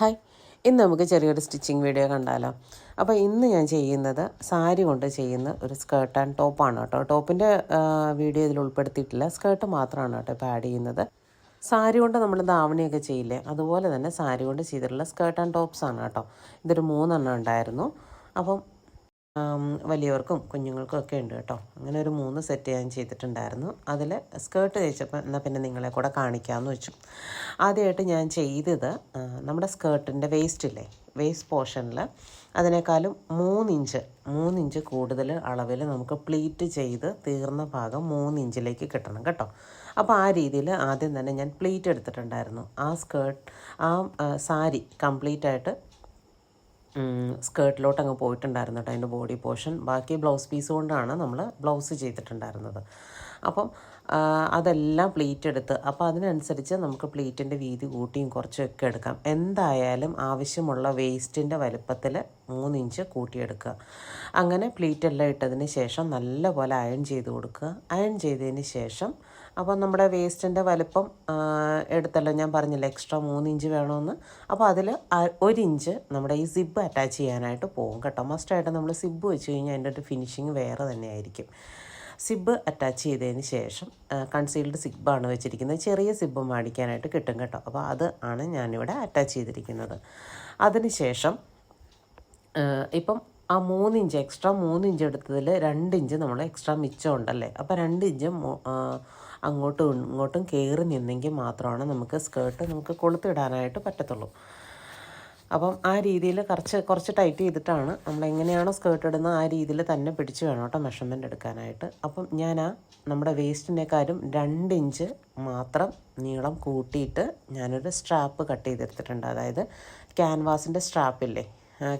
Hi. ഇന്ന് നമുക്ക് ചെറിയൊരു സ്റ്റിച്ചിങ് വീഡിയോ കണ്ടാലോ. അപ്പോൾ ഇന്ന് ഞാൻ ചെയ്യുന്നത് സാരി കൊണ്ട് ചെയ്യുന്ന ഒരു സ്കേർട്ട് ആൻഡ് ടോപ്പാണ് കേട്ടോ. ടോപ്പിന്റെ വീഡിയോ ഇതിൽ ഉൾപ്പെടുത്തിയിട്ടില്ല. സ്കേർട്ട് മാത്രമാണ് കേട്ടോ ഇപ്പോൾ ആഡ് ചെയ്യുന്നത്. സാരി കൊണ്ട് നമ്മൾ ധാവണിയൊക്കെ ചെയ്യില്ലേ? അതുപോലെ തന്നെ സാരി കൊണ്ട് ചെയ്തിട്ടുള്ള സ്കേർട്ട് ആൻഡ് ടോപ്സ് ആണ് കേട്ടോ. ഇതൊരു മൂന്നെണ്ണം ഉണ്ടായിരുന്നു. അപ്പം വലിയവർക്കും കുഞ്ഞുങ്ങൾക്കും ഒക്കെ ഉണ്ട് കേട്ടോ. അങ്ങനെ ഒരു മൂന്ന് സെറ്റ് ഞാൻ ചെയ്തിട്ടുണ്ടായിരുന്നു. അതിൽ സ്കേർട്ട് തയ്ച്ചപ്പോൾ എന്നാൽ പിന്നെ നിങ്ങളെ കൂടെ കാണിക്കാമെന്ന് വെച്ചു. ആദ്യമായിട്ട് ഞാൻ ചെയ്തത് നമ്മുടെ സ്കേർട്ടിന്റെ വേസ്റ്റ് ഇല്ലേ വേസ്റ്റ് പോർഷനിൽ അതിനേക്കാളും മൂന്നിഞ്ച് മൂന്നിഞ്ച് കൂടുതൽ അളവിൽ നമുക്ക് പ്ലീറ്റ് ചെയ്ത് തീർന്ന ഭാഗം മൂന്നിഞ്ചിലേക്ക് കിട്ടണം കേട്ടോ. അപ്പോൾ ആ രീതിയിൽ ആദ്യം തന്നെ ഞാൻ പ്ലീറ്റ് എടുത്തിട്ടുണ്ടായിരുന്നു. ആ സ്കേർട്ട് ആ സാരി കംപ്ലീറ്റ് ആയിട്ട് സ്കേർട്ടിലോട്ട് അങ്ങ് പോയിട്ടുണ്ടായിരുന്നു കേട്ടോ അതിന്റെ ബോഡി പോർഷൻ. ബാക്കി ബ്ലൗസ് പീസ് കൊണ്ടാണ് നമ്മൾ ബ്ലൗസ് ചെയ്തിട്ടുണ്ടായിരുന്നത്. അപ്പം അതെല്ലാം പ്ലേറ്റ് എടുത്ത് അപ്പോൾ അതിനനുസരിച്ച് നമുക്ക് പ്ലേറ്റിന്റെ വീതി കൂട്ടിയും കുറച്ചൊക്കെ എടുക്കാം. എന്തായാലും ആവശ്യമുള്ള വേസ്റ്റിന്റെ വലുപ്പത്തിൽ മൂന്നിഞ്ച് കൂട്ടിയെടുക്കുക. അങ്ങനെ പ്ലേറ്റ് എല്ലാം ഇട്ടതിന് ശേഷം നല്ലപോലെ അയൺ ചെയ്ത് കൊടുക്കുക. അയൺ ചെയ്തതിന് ശേഷം അപ്പോൾ നമ്മുടെ വേസ്റ്റിന്റെ വലുപ്പം എടുത്തല്ലോ ഞാൻ പറഞ്ഞില്ല എക്സ്ട്രാ മൂന്ന് ഇഞ്ച് വേണമെന്ന്. അപ്പോൾ അതിൽ ഒരു ഇഞ്ച് നമ്മുടെ ഈ സിബ് അറ്റാച്ച് ചെയ്യാനായിട്ട് പോകും കേട്ടോ. മസ്റ്റായിട്ട് നമ്മൾ സിബ് വെച്ച് കഴിഞ്ഞാൽ അതിന്റെ ഒരു ഫിനിഷിങ് വേറെ തന്നെയായിരിക്കും. സിബ് അറ്റാച്ച് ചെയ്തതിന് ശേഷം കൺസീൽഡ് സിബാണ് വെച്ചിരിക്കുന്നത്. ചെറിയ സിബ് മേടിക്കാനായിട്ട് കിട്ടും കേട്ടോ. അപ്പോൾ അത് ആണ് ഞാനിവിടെ അറ്റാച്ച് ചെയ്തിരിക്കുന്നത്. അതിന് ശേഷം ഇപ്പം ആ മൂന്ന് ഇഞ്ച് എക്സ്ട്രാ മൂന്ന് ഇഞ്ച് എടുത്തതിൽ രണ്ട് ഇഞ്ച് നമ്മൾ എക്സ്ട്രാ മിച്ചം ഉണ്ടല്ലേ? അപ്പോൾ രണ്ട് ഇഞ്ച് അങ്ങോട്ടും ഇങ്ങോട്ടും കയറി നിന്നെങ്കിൽ മാത്രമാണ് നമുക്ക് സ്കേർട്ട് നമുക്ക് കൊളുത്തിടാനായിട്ട് പറ്റത്തുള്ളൂ. അപ്പം ആ രീതിയിൽ കുറച്ച് കുറച്ച് ടൈറ്റ് ചെയ്തിട്ടാണ് നമ്മൾ എങ്ങനെയാണോ സ്കേർട്ട് ഇടുന്നത് ആ രീതിയിൽ തന്നെ പിടിച്ച് വേണം കേട്ടോ മെഷർമെന്റ് എടുക്കാനായിട്ട്. അപ്പം ഞാൻ ആ നമ്മുടെ വേസ്റ്റിനേക്കാളും രണ്ട് ഇഞ്ച് മാത്രം നീളം കൂട്ടിയിട്ട് ഞാനൊരു സ്ട്രാപ്പ് കട്ട് ചെയ്തെടുത്തിട്ടുണ്ട്. അതായത് ക്യാൻവാസിന്റെ സ്ട്രാപ്പില്ലേ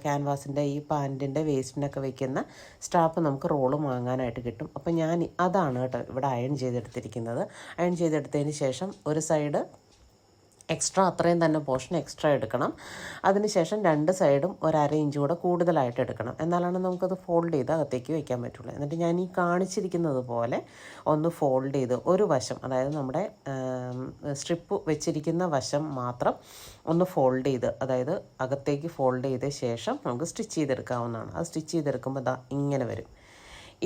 ക്യാൻവാസിന്റെ ഈ പാന്റിന്റെ വേസ്റ്റിനൊക്കെ വെക്കുന്ന സ്ട്രാപ്പ് നമുക്ക് റോൾ വാങ്ങാനായിട്ട് കിട്ടും. അപ്പോൾ ഞാൻ അതാണ് കേട്ടോ ഇവിടെ അയൺ ചെയ്തെടുത്തിരിക്കുന്നത്. അയൺ ചെയ്തെടുത്തതിന് ശേഷം ഒരു സൈഡ് എക്സ്ട്രാ അത്രയും തന്നെ പോർഷൻ എക്സ്ട്രാ എടുക്കണം. അതിനുശേഷം രണ്ട് സൈഡും ഒരു അര ഇഞ്ച് കൂടെ കൂടുതലായിട്ട് എടുക്കണം. എന്നാലാണ് നമുക്കത് ഫോൾഡ് ചെയ്ത് അകത്തേക്ക് വയ്ക്കാൻ പറ്റുള്ളൂ. എന്നിട്ട് ഞാൻ ഈ കാണിച്ചിരിക്കുന്നത് പോലെ ഒന്ന് ഫോൾഡ് ചെയ്ത് ഒരു വശം അതായത് നമ്മുടെ സ്ട്രിപ്പ് വെച്ചിരിക്കുന്ന വശം മാത്രം ഒന്ന് ഫോൾഡ് ചെയ്ത് അതായത് അകത്തേക്ക് ഫോൾഡ് ചെയ്ത ശേഷം നമുക്ക് സ്റ്റിച്ച് ചെയ്തെടുക്കാവുന്നതാണ്. അത് സ്റ്റിച്ച് ചെയ്തെടുക്കുമ്പോൾ ദാ ഇങ്ങനെ വരും.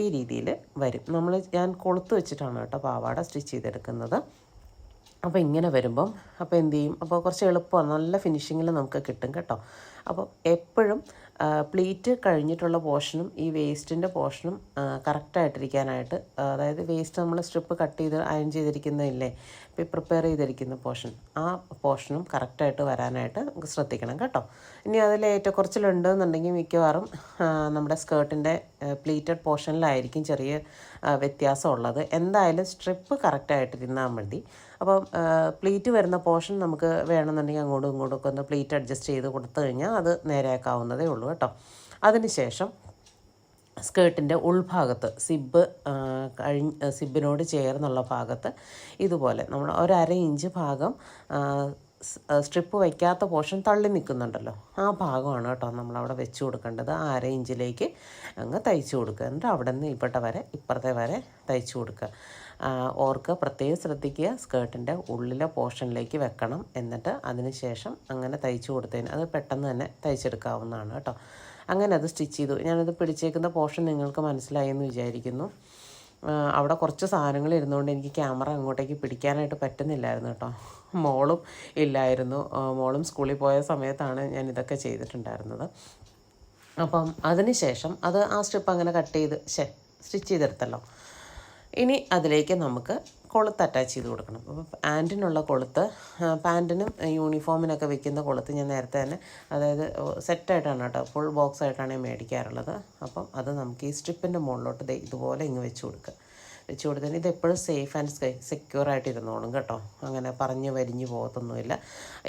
ഈ രീതിയിൽ വരും. നമ്മൾ ഞാൻ കൊളുത്ത് വെച്ചിട്ടാണ് കേട്ടോ പാവാട സ്റ്റിച്ച് ചെയ്തെടുക്കുന്നത്. അപ്പോൾ ഇങ്ങനെ വരുമ്പം അപ്പോൾ എന്ത് ചെയ്യും? അപ്പോൾ കുറച്ച് എളുപ്പമാണ്. നല്ല ഫിനിഷിങ്ങിൽ നമുക്ക് കിട്ടും കേട്ടോ. അപ്പോൾ എപ്പോഴും പ്ലീറ്റ് കഴിഞ്ഞിട്ടുള്ള പോർഷനും ഈ വേസ്റ്റിന്റെ പോർഷനും കറക്റ്റായിട്ടിരിക്കാനായിട്ട് അതായത് വേസ്റ്റ് നമ്മൾ സ്ട്രിപ്പ് കട്ട് ചെയ്ത് അയൺ ചെയ്തിരിക്കുന്നില്ലേ ഇപ്പോൾ പ്രിപ്പയർ ചെയ്തിരിക്കുന്ന പോർഷൻ ആ പോർഷനും കറക്റ്റായിട്ട് വരാനായിട്ട് നമുക്ക് ശ്രദ്ധിക്കണം കേട്ടോ. ഇനി അതിൽ ഏറ്റക്കുറച്ചിലുണ്ട് എന്നുണ്ടെങ്കിൽ മിക്കവാറും നമ്മുടെ സ്കേർട്ടിന്റെ പ്ലീറ്റഡ് പോർഷനിലായിരിക്കും ചെറിയ വ്യത്യാസമുള്ളത് എന്തായാലും സ്ട്രിപ്പ് കറക്റ്റായിട്ടിരുന്നാൽ മതി. അപ്പം പ്ലീറ്റ് വരുന്ന പോർഷൻ നമുക്ക് വേണമെന്നുണ്ടെങ്കിൽ അങ്ങോട്ടും ഇങ്ങോട്ടും ഒക്കെ ഒന്ന് പ്ലീറ്റ് അഡ്ജസ്റ്റ് ചെയ്ത് കൊടുത്തു കഴിഞ്ഞാൽ അത് നേരെയാക്കാവുന്നതേ ഉള്ളൂ കേട്ടോ. അതിനുശേഷം സ്കേർട്ടിന്റെ ഉൾഭാഗത്ത് സിബ് കഴിഞ്ഞ് സിബിനോട് ചേർന്നുള്ള ഭാഗത്ത് ഇതുപോലെ നമ്മൾ ഒരു അര ഇഞ്ച് ഭാഗം സ്ട്രിപ്പ് വയ്ക്കാത്ത പോർഷൻ തള്ളി നിൽക്കുന്നുണ്ടല്ലോ. ആ ഭാഗമാണ് കേട്ടോ നമ്മളവിടെ വെച്ച് കൊടുക്കേണ്ടത്. ആ അര ഇഞ്ചിലേക്ക് അങ്ങ് തയ്ച്ച് കൊടുക്കുക. എന്നിട്ട് അവിടെ നിന്ന് ഇപ്പോഴത്തെ വരെ ഇപ്പുറത്തെ വരെ തയ്ച്ച് കൊടുക്കുക. ഓർക്ക് പ്രത്യേകം ശ്രദ്ധിക്കുക. സ്കേർട്ടിന്റെ ഉള്ളിലെ പോർഷനിലേക്ക് വെക്കണം. എന്നിട്ട് അതിന് ശേഷം അങ്ങനെ തയ്ച്ച് കൊടുത്തതിന് അത് പെട്ടെന്ന് തന്നെ തയ്ച്ചെടുക്കാവുന്നതാണ് കേട്ടോ. അങ്ങനെ അത് സ്റ്റിച്ച് ചെയ്തു. ഞാനത് പിടിച്ചേക്കുന്ന പോർഷൻ നിങ്ങൾക്ക് മനസ്സിലായി എന്ന് വിചാരിക്കുന്നു അവിടെ കുറച്ച് സാധനങ്ങൾ ഇരുന്നുകൊണ്ട് എനിക്ക് ക്യാമറ അങ്ങോട്ടേക്ക് പിടിക്കാനായിട്ട് പറ്റുന്നില്ലായിരുന്നു കേട്ടോ. മോളും ഇല്ലായിരുന്നു. മോളും സ്കൂളിൽ പോയ സമയത്താണ് ഞാൻ ഇതൊക്കെ ചെയ്തിട്ടുണ്ടായിരുന്നത്. അപ്പം അതിന് ശേഷം അത് ആ സ്ട്രിപ്പ് അങ്ങനെ കട്ട് ചെയ്ത് ശേ സ്റ്റിച്ച് ചെയ്തെടുത്തല്ലോ. ഇനി അതിലേക്ക് നമുക്ക് കൊളുത്ത് അറ്റാച്ച് ചെയ്ത് കൊടുക്കണം. അപ്പോൾ പാന്റിനുള്ള കൊളുത്ത് പാന്റിനും യൂണിഫോമിനൊക്കെ വെക്കുന്ന കൊളുത്ത് ഞാൻ നേരത്തെ തന്നെ അതായത് സെറ്റായിട്ടാണ് കേട്ടോ ഫുൾ ബോക്സ് ആയിട്ടാണ് ഞാൻ മേടിക്കാറുള്ളത്. അപ്പം അത് നമുക്ക് ഈ സ്ട്രിപ്പിന്റെ മുകളിലോട്ട് ഇതുപോലെ ഇങ്ങ് വെച്ച് കൊടുക്കുക. വെച്ച് കൊടുത്തതിന് ഇത് എപ്പോഴും സേഫ് ആൻഡ് സെക്യൂർ ആയിട്ട് ഇരുന്നോളും കേട്ടോ. അങ്ങനെ പറഞ്ഞ് വരിഞ്ഞ് പോകത്തൊന്നുമില്ല.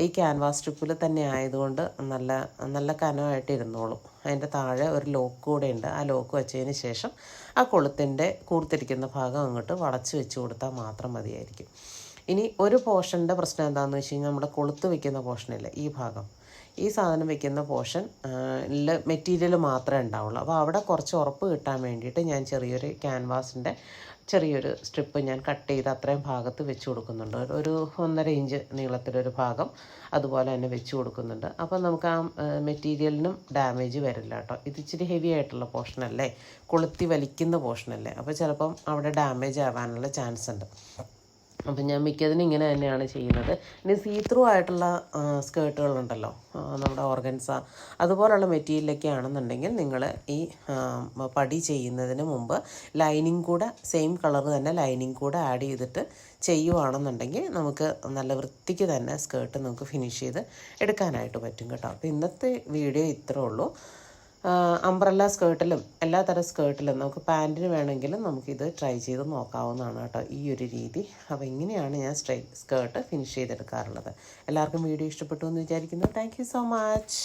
ഈ ക്യാൻവാസ് സ്ട്രിപ്പിൽ തന്നെ ആയതുകൊണ്ട് നല്ല നല്ല കനമായിട്ട് ഇരുന്നോളും അതിന്റെ താഴെ ഒരു ലോക്ക് കൂടെ ഉണ്ട് ആ ലോക്ക് വെച്ചതിന് ശേഷം ആ കൊളുത്തിന്റെ കൂർത്തിരിക്കുന്ന ഭാഗം അങ്ങോട്ട് വളച്ച് വെച്ച് കൊടുത്താൽ മാത്രം മതിയായിരിക്കും. ഇനി ഒരു പോർഷന്റെ പ്രശ്നം എന്താണെന്ന് വെച്ച് കഴിഞ്ഞാൽ നമ്മുടെ കൊളുത്ത് വെക്കുന്ന പോർഷനില്ല ഈ ഭാഗം. ഈ സാധനം വെക്കുന്ന പോർഷൻ മെറ്റീരിയൽ മാത്രമേ ഉണ്ടാവുള്ളൂ. അപ്പോൾ അവിടെ കുറച്ച് ഉറപ്പ് കിട്ടാൻ വേണ്ടിയിട്ട് ഞാൻ ചെറിയൊരു ക്യാൻവാസിന്റെ ചെറിയൊരു സ്ട്രിപ്പ് ഞാൻ കട്ട് ചെയ്ത് അത്രയും ഭാഗത്ത് വെച്ച് കൊടുക്കുന്നുണ്ട്. ഒരു- ഒന്നര ഇഞ്ച് നീളത്തിലൊരു ഭാഗം അതുപോലെ തന്നെ വെച്ച് കൊടുക്കുന്നുണ്ട്. അപ്പോൾ നമുക്ക് ആ മെറ്റീരിയലിനും ഡാമേജ് വരില്ല കേട്ടോ. ഇത് ഇച്ചിരി ഹെവി ആയിട്ടുള്ള പോർഷനല്ലേ? കൊളുത്തി വലിക്കുന്ന പോർഷനല്ലേ? അപ്പോൾ ചിലപ്പം അവിടെ ഡാമേജ് ആവാനുള്ള ചാൻസ് ഉണ്ട് അപ്പം ഞാൻ മിക്കതിനും ഇങ്ങനെ തന്നെയാണ് ചെയ്യുന്നത്. ഇനി സീ ത്രൂ ആയിട്ടുള്ള സ്കേർട്ടുകളുണ്ടല്ലോ നമ്മുടെ ഓർഗൻസ. അതുപോലുള്ള മെറ്റീരിയലൊക്കെ ആണെന്നുണ്ടെങ്കിൽ നിങ്ങൾ ഈ പടി ചെയ്യുന്നതിന് മുമ്പ് ലൈനിങ് കൂടെ സെയിം കളർ തന്നെ ലൈനിങ് കൂടെ ആഡ് ചെയ്തിട്ട് ചെയ്യുവാണെന്നുണ്ടെങ്കിൽ നമുക്ക് നല്ല വൃത്തിക്ക് തന്നെ സ്കേർട്ട് നമുക്ക് ഫിനിഷ് ചെയ്ത് എടുക്കാനായിട്ട് പറ്റും കേട്ടോ. അപ്പോൾ ഇന്നത്തെ വീഡിയോ ഇത്രേ ഉള്ളൂ. അംബ്രല്ല സ്കേർട്ടിലും എല്ലാ തരം സ്കേർട്ടിലും നമുക്ക് പാന്റിന് വേണമെങ്കിലും നമുക്കിത് ട്രൈ ചെയ്ത് നോക്കാവുന്നതാണ് കേട്ടോ ഈ ഒരു രീതി. അപ്പോൾ ഇങ്ങനെയാണ് ഞാൻ സ്ട്രൈ സ്കേർട്ട് ഫിനിഷ് ചെയ്തെടുക്കാറുള്ളത്. എല്ലാവർക്കും വീഡിയോ ഇഷ്ടപ്പെട്ടു എന്ന് വിചാരിക്കുന്നു. Thank so much